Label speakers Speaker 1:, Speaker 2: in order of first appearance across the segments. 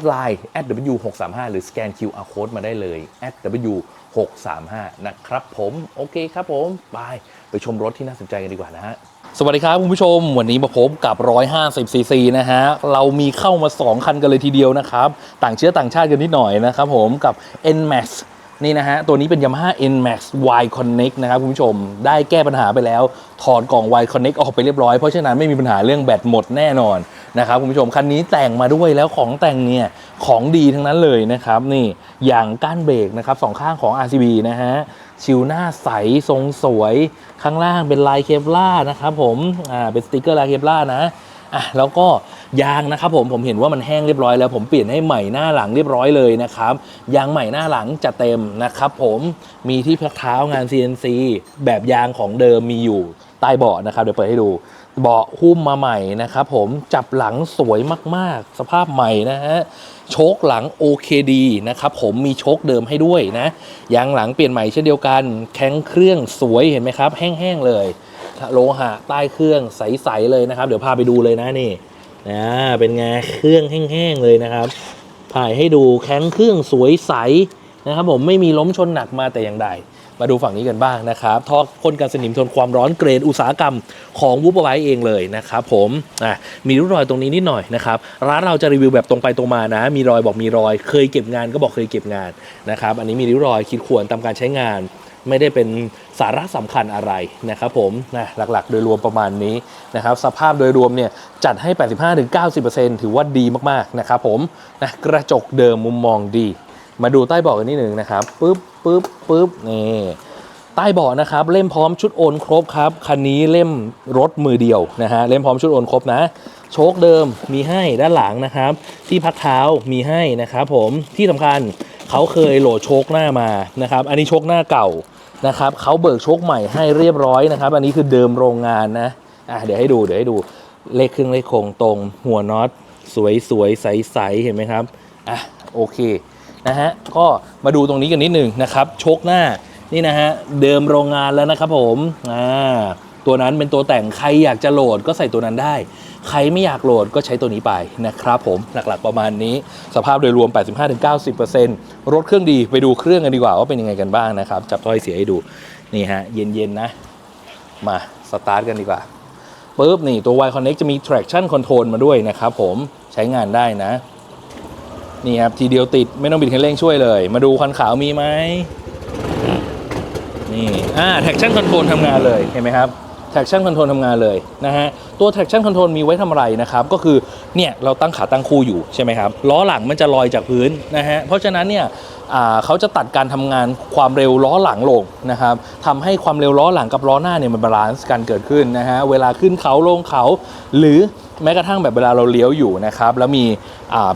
Speaker 1: ดไลน์ @w635 หรือสแกน QR code มาได้เลย @w635 นะครับผมโอเคครับผมบายไปชมรถที่น่าสนใจกันดีกว่านะฮะสวัสดีครับคุณผู้ชม วันนี้มาพบกับ 150 cc นะฮะ เรามีเข้ามา 2 คันกันเลยทีเดียวนะครับ ต่างเชื้อต่างชาติกันนิดหน่อยนะครับผมกับ NMAX นี่นะฮะ ตัวนี้เป็น Yamaha NMAX Y Connect นะครับคุณผู้ชมได้แก้ปัญหาไปแล้ว ถอดกล่อง Y Connect ออกไปเรียบร้อย เพราะฉะนั้นไม่มีปัญหาเรื่องแบตหมดแน่นอน นะครับคุณผู้ชมคันนี้แต่งมาด้วยแล้วของแต่งเนี่ยของดีทั้งนั้นเลยนะครับนี่อย่างก้านเบรกนะครับสองข้างของ RCB นะฮะชิวหน้าใสทรงสวย ข้างล่างเป็นลายเคปล่านะครับผมอ่าเป็นสติกเกอร์ลายเคปล่านะอะแล้วก็ยางนะครับผมผมเห็นว่ามันแห้งเรียบร้อยแล้วผมเปลี่ยนให้ใหม่หน้าหลังเรียบร้อยเลยนะครับยางใหม่หน้าหลังจะเต็มนะครับผมมีที่พักเท้างาน CNC แบบยางของเดิมมีอยู่ ใต้เบาะนะครับเดี๋ยวเปิดให้ดูเบาะหุ้มมาใหม่นะครับผมจับหลังสวยมากๆ สภาพใหม่นะฮะโชคหลัง OKD นะครับผมมีโชคเดิมให้ด้วยนะยางหลังเปลี่ยนใหม่เช่นเดียวกัน แข้งเครื่องสวยเห็นไหมครับ แห้งๆเลยโลหะใต้เครื่องใสๆเลยนะครับ เดี๋ยวพาไปดูเลยนะนี่นะเป็นไงเครื่องแห้งๆเลยนะครับ ถ่ายให้ดูแข้งเครื่องสวยใสนะครับผมไม่มีล้มชนหนักมาแต่อย่างใด มาดูฝั่งนี้กันบ้างนะครับท่อพ่นกันสนิมทนความร้อนเกรดอุตสาหกรรมของวูบไว้เองเลยนะครับผมอะมีริ้วรอยตรงนี้นิดหน่อยนะครับร้านเราจะรีวิวแบบตรงไปตรงมานะ มีรอยบอกมีรอย เคยเก็บงานก็บอกเคยเก็บงานนะครับอันนี้มีริ้วรอยคิดควรตามการใช้งานไม่ได้เป็นสาระสำคัญอะไรนะครับผมนะหลักๆ โดยรวมประมาณนี้นะครับสภาพโดยรวมเนี่ยจัดให้ 85-90%ถือว่าดีมากๆนะครับผมนะกระจกเดิมมุมมองดี มาดูใต้เบาะกันนิดหนึ่งนะครับปึ๊บปึ๊บปึ๊บนี่ใต้เบาะนะครับเล่มพร้อมชุดโอนครบครับคันนี้เล่มรถมือเดียวนะฮะเล่มพร้อมชุดโอนครบนะ โชคเดิมมีให้ด้านหลังนะครับ ที่พักเท้ามีให้นะครับผมที่สำคัญเขาเคยโหลดโชคหน้ามานะครับ อันนี้โชคหน้าเก่านะครับเขาเบิกโชคใหม่ให้เรียบร้อยนะครับ อันนี้คือเดิมโรงงานนะอะเดี๋ยวให้ดูเดี๋ยวให้ดูเลขเครื่องเลขโครงตรง หัวน็อตสวยสวยใสใสๆเห็นไหมครับอะโอเค นะฮะก็มาดูตรงนี้กันนิดหนึ่งนะครับโชคหน้านี่นะฮะเดิมโรงงานแล้วนะครับผมอ่าตัวนั้นเป็นตัวแต่งใครอยากจะโหลดก็ใส่ตัวนั้นได้ ใครไม่อยากโหลดก็ใช้ตัวนี้ไปนะครับผมหลักๆประมาณนี้ สภาพโดยรวม 85-90%รถเครื่องดีไปดูเครื่องกันดีกว่าว่าเป็นยังไงกันบ้างนะครับ จับถ้อยเสียให้ดูนี่ฮะเย็นๆนะ มาสตาร์ทกันดีกว่าปุ๊บนี่ตัว Y Connect จะมี traction control มาด้วยนะครับผมใช้งานได้นะ นี่ครับทีเดียวติดไม่ต้องบิดคันเร่งช่วยเลย มาดูคันขาวมีไหมนี่อ่า traction control ทำงานเลยเห็นไหมครับ traction control ทำงานเลยนะฮะตัว traction control มีไว้ทำอะไรนะครับ ก็คือเนี่ยเราตั้งขาตั้งคู่อยู่ใช่ไหมครับล้อหลังมันจะลอยจากพื้นนะฮะเพราะฉะนั้นเนี่ยอ่าเขาจะตัดการทำงานความเร็วล้อหลังลงนะครับทำให้ความเร็วล้อหลังกับล้อหน้าเนี่ยมันบาลานซ์กันเกิดขึ้นนะฮะเวลาขึ้นเขาลงเขา หรือ แม้กระทั่งแบบเวลาเราเลี้ยวอยู่นะครับ แล้วมี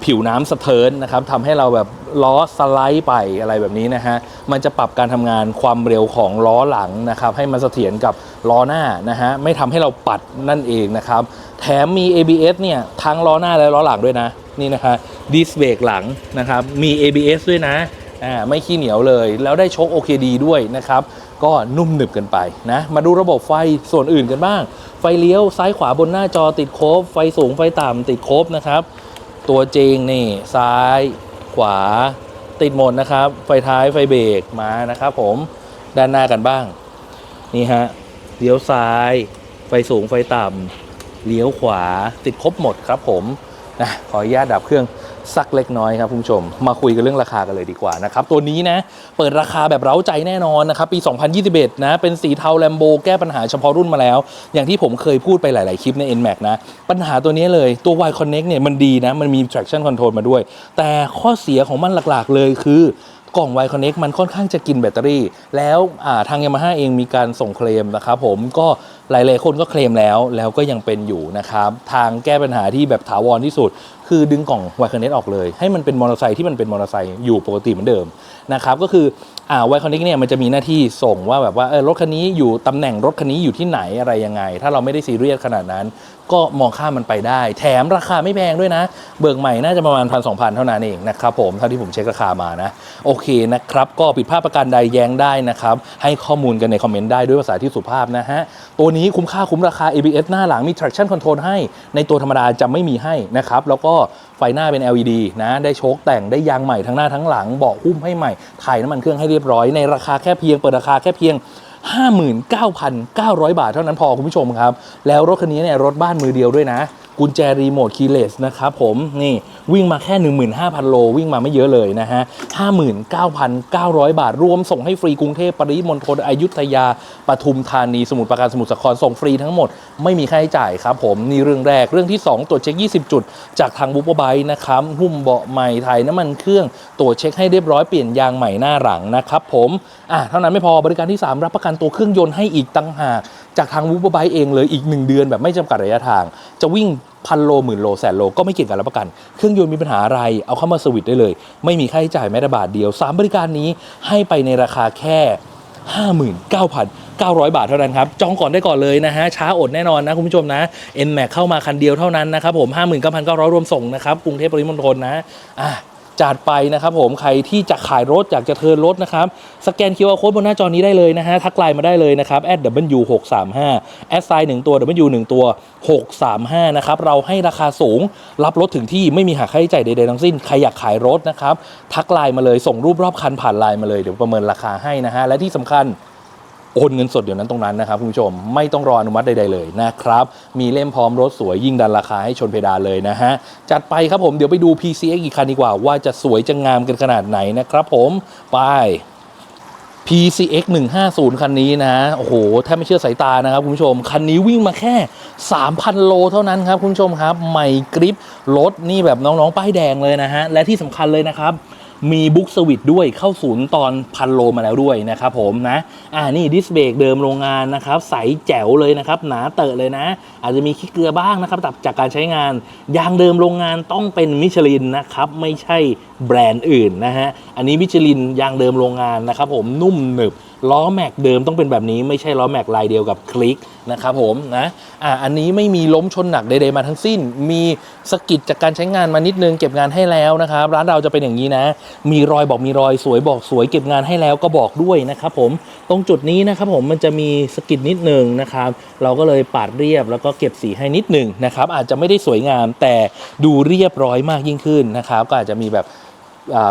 Speaker 1: ผิวน้ำสะเทินนะครับทำให้เราแบบล้อสไลด์ไปอะไรแบบนี้นะฮะมันจะปรับการทำงานความเร็วของล้อหลังนะครับ ให้มันเสถียรกับล้อหน้านะฮะไม่ทำให้เราปัดนั่นเองนะครับ แถมมี ABS เนี่ยทั้งล้อหน้าและล้อหลังด้วยนะนี่นะฮะดิสเบรกหลังนะครับมี ABS ด้วยนะอ่าไม่ขี้เหนียวเลย แล้วได้โชค OKD ด้วยนะครับ ก็นุ่มหนึบกันไปนะมาดูระบบไฟส่วนอื่นกันบ้าง ไฟเลี้ยวซ้ายขวาบนหน้าจอติดครบไฟสูงไฟต่ำติดครบนะครับ ตัวจริงนี่ซ้ายขวา ติดหมดนะครับ ไฟท้ายไฟเบรกมานะครับผมด้านหน้ากันบ้าง นี่ฮะเลี้ยวซ้าย ไฟสูงไฟต่ำเลี้ยวขวาติดครบหมดครับผมนะขออนุญาตดับเครื่อง สักเล็กน้อยครับคุณผู้ชม มาคุยกันเรื่องราคากันเลยดีกว่านะครับ ตัวนี้นะ เปิดราคาแบบเร้าใจแน่นอนนะครับ ปี 2021 นะ เป็นสีเทาแลมโบแก้ปัญหาเฉพาะรุ่นมาแล้ว อย่างที่ผมเคยพูดไปหลาย ๆ คลิปใน NMAX นะ ปัญหาตัวนี้เลยตัว Y Connect เนี่ยมันดีนะ มันมี traction control มาด้วย แต่ข้อเสียของมันหลัก ๆ เลยคือกล่อง Y Connect มันค่อนข้างจะกินแบตเตอรี่ แล้วาทาง Yamaha เองมีการส่งเคลมนะครับผมก็ หลายๆคนก็เคลมแล้วแล้วก็ยังเป็นอยู่นะครับทางแก้ปัญหาที่แบบถาวรที่สุด คือดึงกล่องไวคอนเนตออกเลย ให้มันเป็นมอเตอร์ไซค์ที่มันเป็นมอเตอร์ไซค์อยู่ปกติเหมือนเดิมนะครับก็คืออ่าไวคอนเนตเนี่ยมันจะมีหน้าที่ส่งว่าแบบว่าเออรถคันนี้อยู่ตำแหน่งรถคันนี้อยู่ที่ไหนอะไรยังไง ถ้าเราไม่ได้ซีเรียสขนาดนั้น ก็มองข้ามมันไปได้ แถมราคาไม่แพงด้วยนะ เบิกใหม่น่าจะประมาณพันสองพันเท่านั้นเองนะครับผมเท่าที่ผมเช็คราคามานะโอเคนะครับก็ผิดพลาดประการใดแย้งได้นะครับให้ข้อมูลกันในคอมเมนต์ได้ด้วยภาษาที่สุภาพนะฮะตัวนี้คุ้มค่าคุ้มราคา ABS หน้าหลังมี traction control ให้ ในตัวธรรมดาจะไม่มีให้นะครับ แล้วก็ไฟหน้าเป็น LED นะ ได้โชคแต่งได้ยางใหม่ทั้งหน้าทั้งหลังเบาะหุ้มให้ใหม่ ถ่ายน้ำมันเครื่องให้เรียบร้อย ในราคาแค่เพียงเปิดราคาแค่เพียง59,900 บาทเท่านั้นพอคุณผู้ชมครับ แล้วรถคันนี้เนี่ยรถบ้านมือเดียวด้วยนะ กุญแจรีโมทคีย์เลสนะครับผมนี่วิ่งมาแค่ 15,000 โล วิ่งมาไม่เยอะเลยนะฮะ 59,900 บาท รวมส่งให้ฟรีกรุงเทพปริมณฑลอยุธยาปทุมธานีสมุทรปราการสมุทรสาครส่งฟรีทั้งหมด ไม่มีค่าใช้จ่ายครับผม นี่เรื่องแรกเรื่องที่ 2 ตรวจเช็ค 20 จุด จากทางบุ๊บไบนะครับ หุ้มเบาะใหม่ถ่ายน้ำมันเครื่องตรวจเช็คให้เรียบร้อยเปลี่ยนยางใหม่หน้าหลังนะครับผมอะเท่านั้นไม่พอบริการที่ 3 รับประกันตัวเครื่องยนต์ให้อีกตั้งหากจากทางวูบไบเองเลยอีก 1 เดือนแบบไม่จำกัดระยะทาง จะวิ่งพันโลหมื่นโลแสนโลก็ไม่เกี่ยงกันรับประกัน เครื่องยนต์มีปัญหาอะไรเอาเข้ามาสวิตได้เลย ไม่มีค่าใช้จ่ายแม้แต่บาทเดียว 3 บริการนี้ให้ไปในราคาแค่ 59,900 บาทเท่านั้นครับ จองก่อนได้ก่อนเลยนะฮะ ช้าอดแน่นอนนะคุณผู้ชมนะ n m a x เข้ามาคันเดียวเท่านั้นนะครับผม 59,900 รวมส่งนะครับกรุงเทพปริมณฑลนะอะ จัดไปนะครับผมใครที่จะขายรถอยากจะเทิร์นรถนะครับสแกน QR Code บนหน้าจอนี้ได้เลยนะฮะทักไลน์มาได้เลยนะครับ w635 แอดไซน์1ตัว w 1ตัว 635 นะครับเราให้ราคาสูงรับรถถึงที่ไม่มีหักค่าใช้จ่ายใดๆทั้งสิ้นใครอยากขายรถนะครับทักไลน์มาเลยส่งรูปรอบคันผ่านไลน์มาเลยเดี๋ยวประเมินราคาให้นะฮะและที่สำคัญ โอนเงินสดเดี๋ยวนั้นตรงนั้นนะครับคุณผู้ชมไม่ต้องรออนุมัติใดๆเลยนะครับ มีเล่มพร้อมรถสวยยิ่งดันราคาให้ชนเพดานเลยนะฮะ จัดไปครับผมเดี๋ยวไปดู PCX อีกคันดีกว่า ว่าจะสวยจะงามกันขนาดไหนนะครับผมไป PCX 150 คันนี้นะ โอ้โหแทบไม่เชื่อสายตานะครับคุณผู้ชม คันนี้วิ่งมาแค่ 3,000 โลเท่านั้นครับคุณผู้ชมครับ ใหม่กริปรถนี่แบบน้องๆ ป้ายแดงเลยนะฮะ และที่สำคัญเลยนะครับ มีบุ๊กสวิตด้วยเข้าศูนย์ตอนพันโลมาแล้วด้วยนะครับผมนะอ่านี่ดิสเบรกเดิมโรงงานนะครับใสแจ๋วเลยนะครับหนาเตอะเลยนะ อาจจะมีขี้เกลือบ้างนะครับจากจากการใช้งานยางเดิมโรงงานต้องเป็นมิชลินนะครับไม่ใช่ แบรนด์อื่นนะฮะ อันนี้มิชลินยางเดิมโรงงานนะครับผมนุ่มหนึบล้อแม็กเดิมต้องเป็นแบบนี้ไม่ใช่ล้อแม็กลายเดียวกับคลิกนะครับผมนะอ่าอันนี้ไม่มีล้มชนหนักใดๆมาทั้งสิ้น มีสกิดจากการใช้งานมานิดนึงเก็บงานให้แล้วนะครับ ร้านเราจะเป็นอย่างนี้นะ มีรอยบอกมีรอยสวยบอกสวยเก็บงานให้แล้วก็บอกด้วยนะครับผมตรงจุดนี้นะครับผมมันจะมีสกิดนิดนึงนะครับเราก็เลยปาดเรียบแล้วก็เก็บสีให้นิดนึงนะครับอาจจะไม่ได้สวยงามแต่ดูเรียบร้อยมากยิ่งขึ้นนะครับก็อาจจะมีแบบ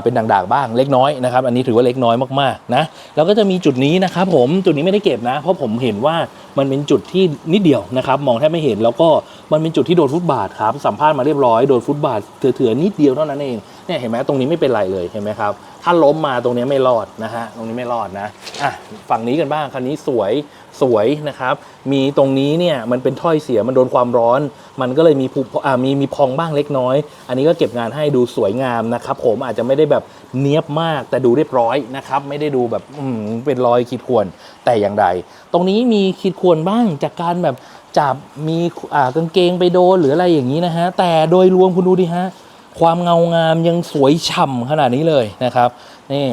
Speaker 1: เป็นด่างๆบ้างเล็กน้อยนะครับ อันนี้ถือว่าเล็กน้อยมากๆนะแล้วก็จะมีจุดนี้นะครับผมจุดนี้ไม่ได้เก็บนะ เพราะผมเห็นว่ามันเป็นจุดที่นิดเดียวนะครับมองแทบไม่เห็นแล้วก็มันเป็นจุดที่โดนฟุตบาทครับสัมภาษณ์มาเรียบร้อยโดนฟุตบาทเถื่อนๆนิดเดียวเท่านั้นเอง เนี่ยเห็นไหมตรงนี้ไม่เป็นไรเลยเห็นไหมครับ ถ้าล้มมาตรงนี้ไม่รอดนะฮะตรงนี้ไม่รอดนะอะฝั่งนี้กันบ้างคันนี้สวยสวยนะครับ มีตรงนี้เนี่ยมันเป็นถ้อยเสียมันโดนความร้อน มันก็เลยมีผุอ่ามีมีพองบ้างเล็กน้อย อันนี้ก็เก็บงานให้ดูสวยงามนะครับ ผมอาจจะไม่ได้แบบเนี้ยบมากแต่ดูเรียบร้อยนะครับ ไม่ได้ดูแบบอืมเป็นรอยขีดข่วนแต่อย่างใด ตรงนี้มีขีดข่วนบ้างจากการแบบจับมีอ่ากางเกงไปโดนหรืออะไรอย่างนี้นะฮะแต่โดยรวมคุณดูดิฮะ ความเงางามยังสวยฉ่ำขนาดนี้เลยนะครับนี่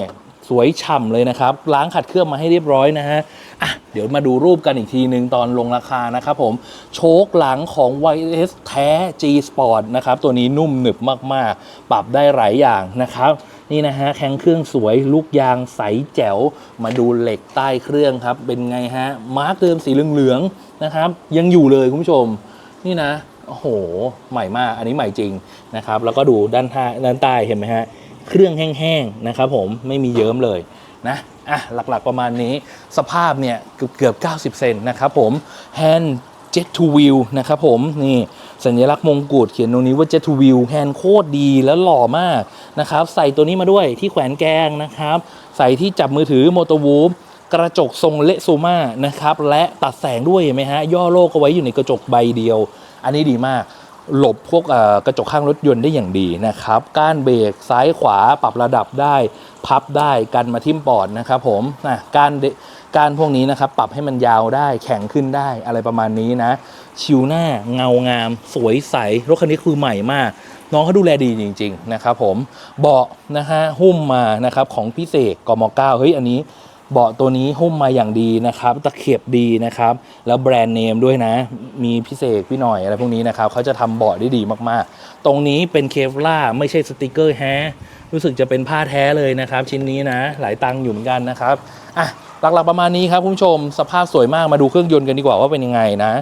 Speaker 1: สวยฉ่ำเลยนะครับ ล้างขัดเคลือบมาให้เรียบร้อยนะฮะอะเดี๋ยวมาดูรูปกันอีกทีหนึ่งตอนลงราคานะครับผมโชคหลังของ YS แท้ G Sport นะครับตัวนี้นุ่มหนึบมากๆ ปรับได้หลายอย่างนะครับนี่นะฮะแข็งเครื่องสวยลูกยางใสแจ๋ว มาดูเหล็กใต้เครื่องครับ เป็นไงฮะ มาร์กเดิมสีเหลืองๆนะครับ ยังอยู่เลยคุณผู้ชม นี่นะ โอ้โห ใหม่มาก อันนี้ใหม่จริงนะครับ แล้วก็ดูด้านท้ายด้านใต้เห็นไหมฮะ เครื่องแห้งๆนะครับผมไม่มีเยิ้มเลยนะอะหลักๆประมาณนี้สภาพเนี่ยเกือบเกือบ90 เซนนะครับผมแฮนด์ Jet to Wheel นะครับผมนี่สัญลักษณ์มงกุฎเขียนตรงนี้ว่า Jet to Wheel แฮนด์โคตรดีแล้วหล่อมากนะครับ ใส่ตัวนี้มาด้วยที่แขวนแกงนะครับ ใส่ที่จับมือถือ m o t o w o o กระจกทรงเลซูมานะครับ และตัดแสงด้วยเห็นไหมฮะ ย่อโลกเอาไว้อยู่ในกระจกใบเดียว อันนี้ดีมาก หลบพวกกระจกข้างรถยนต์ได้อย่างดีนะครับ ก้านเบรกซ้ายขวาปรับระดับได้ พับได้กันมาทิ่มปอดนะครับผมนะก้านก้านพวกนี้นะครับ ปรับให้มันยาวได้แข็งขึ้นได้อะไรประมาณนี้นะ ชิวหน้าเงางาม สวยใส รถคันนี้คือใหม่มาก น้องเขาดูแลดีจริง ๆ นะครับผมเบาะนะฮะหุ้มมานะครับของพิเศษกมเก้าเฮ้ยอันนี้ เบาะตัวนี้หุ้มมาอย่างดีนะครับ ตะเข็บดีนะครับ แล้วแบรนด์เนมด้วยนะ มีพิเศษพี่หน่อยอะไรพวกนี้นะครับเขาจะทำเบาะได้ดีมากๆ ตรงนี้เป็นเคฟล่าไม่ใช่สติกเกอร์แฮรู้สึกจะเป็นผ้าแท้เลยนะครับ ชิ้นนี้นะ หลายตังค์อยู่เหมือนกันนะครับอะหลักๆประมาณนี้ครับคุณผู้ชมสภาพสวยมากมาดูเครื่องยนต์กันดีกว่าว่าเป็นยังไงนะ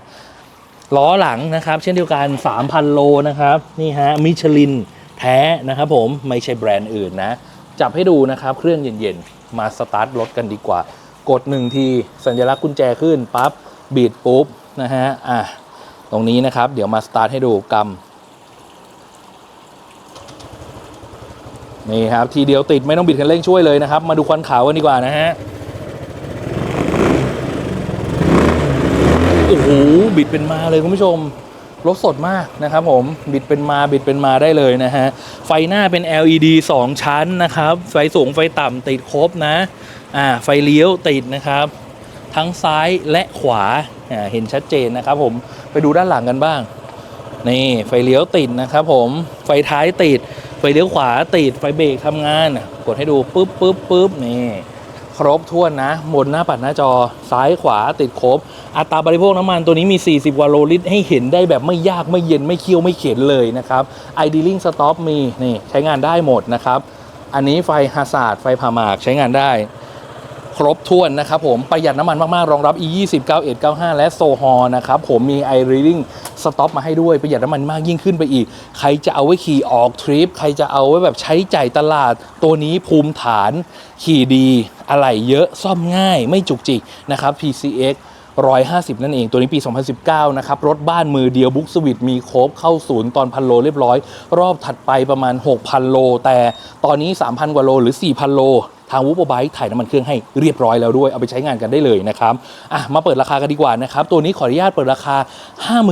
Speaker 1: ล้อหลังนะครับ เช่นเดียวกัน 3,000 โลนะครับนี่ฮะมิชลินแท้นะครับผมไม่ใช่แบรนด์อื่นนะ จับให้ดูนะครับเครื่องเย็นๆ มาสตาร์ทรถกันดีกว่า กดหนึ่งทีสัญลักษณ์กุญแจขึ้นปั๊บบีดปุ๊บนะฮะอะตรงนี้นะครับ เดี๋ยวมาสตาร์ทให้ดูกำนี่ครับ ทีเดียวติดไม่ต้องบิดคันเร่งช่วยเลยนะครับ มาดูควันขาวกันดีกว่านะฮะโอ้โหบิดเป็นมาเลยคุณผู้ชม รถสดมากนะครับผมบิดเป็นมาบิดเป็นมาได้เลยนะฮะ ไฟหน้าเป็น LED 2 ชั้นนะครับ ไฟสูงไฟต่ำติดครบนะอ่าไฟเลี้ยวติดนะครับ ทั้งซ้ายและขวาอ่าเห็นชัดเจนนะครับผมไปดูด้านหลังกันบ้างนี่ไฟเลี้ยวติดนะครับผมไฟท้ายติด ไฟเลี้ยวขวาติดไฟเบรกทำงานกดให้ดูปุ๊บปุ๊บปุ๊บนี่ รบถ้วนนะ หมดหน้าปัดหน้าจอซ้ายขวาติดครบ อัตราบริโภคน้ำมันตัวนี้มี 40 กว่าโลลิตร ให้เห็นได้แบบไม่ยากไม่เย็นไม่เคี้ยวไม่เข็นเลยนะครับ idling stop มีนี่ใช้งานได้หมดนะครับ อันนี้ไฟฮาซาร์ดไฟผ่าหมากใช้งานได้ ครบถ้วนนะครับผมประหยัดน้ำมันมาก ๆ รองรับ e 2 0 91 95 และโซฮอนะครับผมมี i reading stop มาให้ด้วยประหยัดน้ำมันมากยิ่งขึ้นไปอีก ใครจะเอาไว้ขี่ออกทริป ใครจะเอาไว้แบบใช้จ่ายตลาด ตัวนี้ภูมิฐาน ขี่ดี อะไรเยอะซ่อมง่ายไม่จุกจิกนะครับ PCX 150 นั่นเอง ตัวนี้ปี 2019 นะครับ รถบ้านมือเดียวบุ๊กสวิตมีครบเข้าศูนย์ตอนพันโลเรียบร้อย รอบถัดไปประมาณ 6,000 โล แต่ตอนนี้ 3,000 กว่าโลหรือ 4,000 โล ทางวูบไบค์ถ่ายน้ำมันเครื่องให้เรียบร้อยแล้วด้วย เอาไปใช้งานกันได้เลยนะครับอะมาเปิดราคากันดีกว่านะครับตัวนี้ขออนุญาตเปิดราคา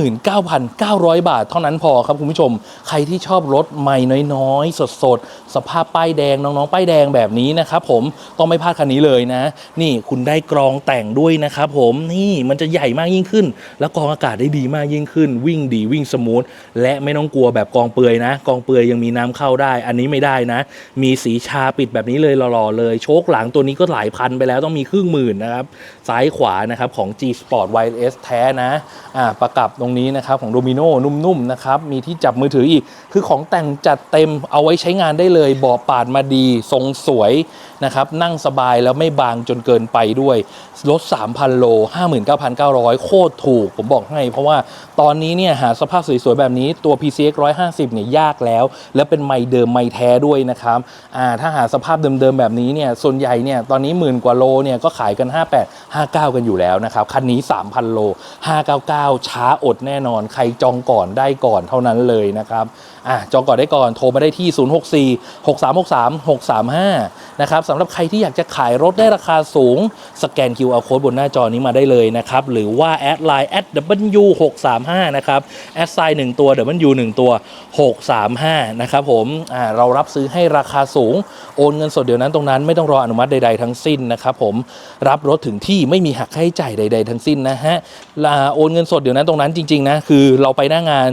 Speaker 1: 59,900 บาท เท่านั้นพอครับคุณผู้ชม ใครที่ชอบรถใหม่น้อยๆ สดๆ สภาพป้ายแดงน้องๆ ป้ายแดงแบบนี้นะครับผมต้องไม่พลาดคันนี้เลยนะ นี่คุณได้กรองแต่งด้วยนะครับผมนี่มันจะใหญ่มากยิ่งขึ้น แล้วกรองอากาศได้ดีมากยิ่งขึ้น วิ่งดีวิ่งสมูทและไม่ต้องกลัวแบบกองเปลือยนะ กองเปลือยยังมีน้ำเข้าได้ อันนี้ไม่ได้นะ มีสีชาปิดแบบนี้เลยหล่อๆเลยโชคหลังตัวนี้ก็หลายพันไปแล้วต้องมีครึ่งหมื่นนะครับ ซ้ายขวานะครับของ G Sport Wireless แท้นะอ่าประกับตรงนี้นะครับของโดมิโนนุ่มๆนะครับ มีที่จับมือถืออีก คือของแต่งจัดเต็มเอาไว้ใช้งานได้เลยเบาะปาดมาดี ทรงสวยนะครับ นั่งสบายแล้วไม่บางจนเกินไปด้วยรถ3,000 โล 59,900 โคตรถูก ผมบอกให้ เพราะว่าตอนนี้เนี่ยหาสภาพสวยๆ แบบนี้ตัว PCX 150 เนี่ยยากแล้ว แล้วเป็นไมค์เดิมไมค์แท้ด้วยนะครับอ่าถ้าหาสภาพเดิมๆ แบบนี้เนี่ยส่วนใหญ่เนี่ยตอนนี้หมื่นกว่าโลเนี่ยก็ขายกัน 58 59 กันอยู่แล้วนะครับ คันนี้ 3,000 โล 599 ช้าอดแน่นอน ใครจองก่อนได้ก่อนเท่านั้นเลยนะครับ อะจองก่อนได้ก่อนโทรมาได้ที่ 064 6363 635 นะครับสำหรับใครที่อยากจะขายรถได้ราคาสูง สแกน QR code บนหน้าจอนี้มาได้เลยนะครับ หรือว่าแอดไลน์แอด w 6 3 5นะครับแอดไซน์1ตัว w 1ตัว 635 นะครับผมอ่าเรารับซื้อให้ราคาสูง โอนเงินสดเดี๋ยวนั้นตรงนั้นไม่ต้องรออนุมัติใด ๆ ทั้งสิ้นนะครับผมรับรถถึงที่ไม่มีหักค่าใช้จ่ายใด ๆ ทั้งสิ้นนะฮะลาโอนเงินสดเดี๋ยวนั้นตรงนั้นจริงๆนะคือเราไปหน้างาน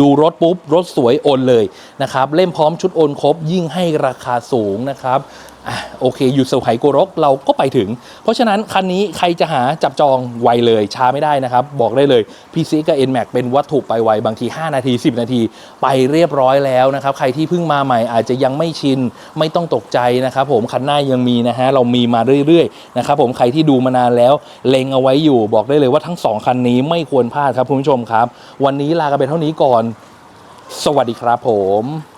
Speaker 1: ดูรถปุ๊บ รถสวยโอนเลยนะครับ เล่มพร้อมชุดโอนครบยิ่งให้ราคาสูงนะครับ อะโอเคอยู่เซลไหโกรกเราก็ไปถึง เพราะฉะนั้นคันนี้ใครจะหาจับจองไวเลยช้าไม่ได้นะครับ บอกได้เลย PC กับ NMAX เป็นวัตถุไปไวบางที 5 นาที 10 นาที ไปเรียบร้อยแล้วนะครับ ใครที่เพิ่งมาใหม่อาจจะยังไม่ชิน ไม่ต้องตกใจนะครับผมคันหน้ายังมีนะฮะเรามีมาเรื่อยๆนะครับผมใครที่ดูมานานแล้วเล็งเอาไว้อยู่ บอกได้เลยว่าทั้งสองคันนี้ไม่ควรพลาดครับคุณผู้ชมครับ วันนี้ลากันไปเท่านี้ก่อน สวัสดีครับผม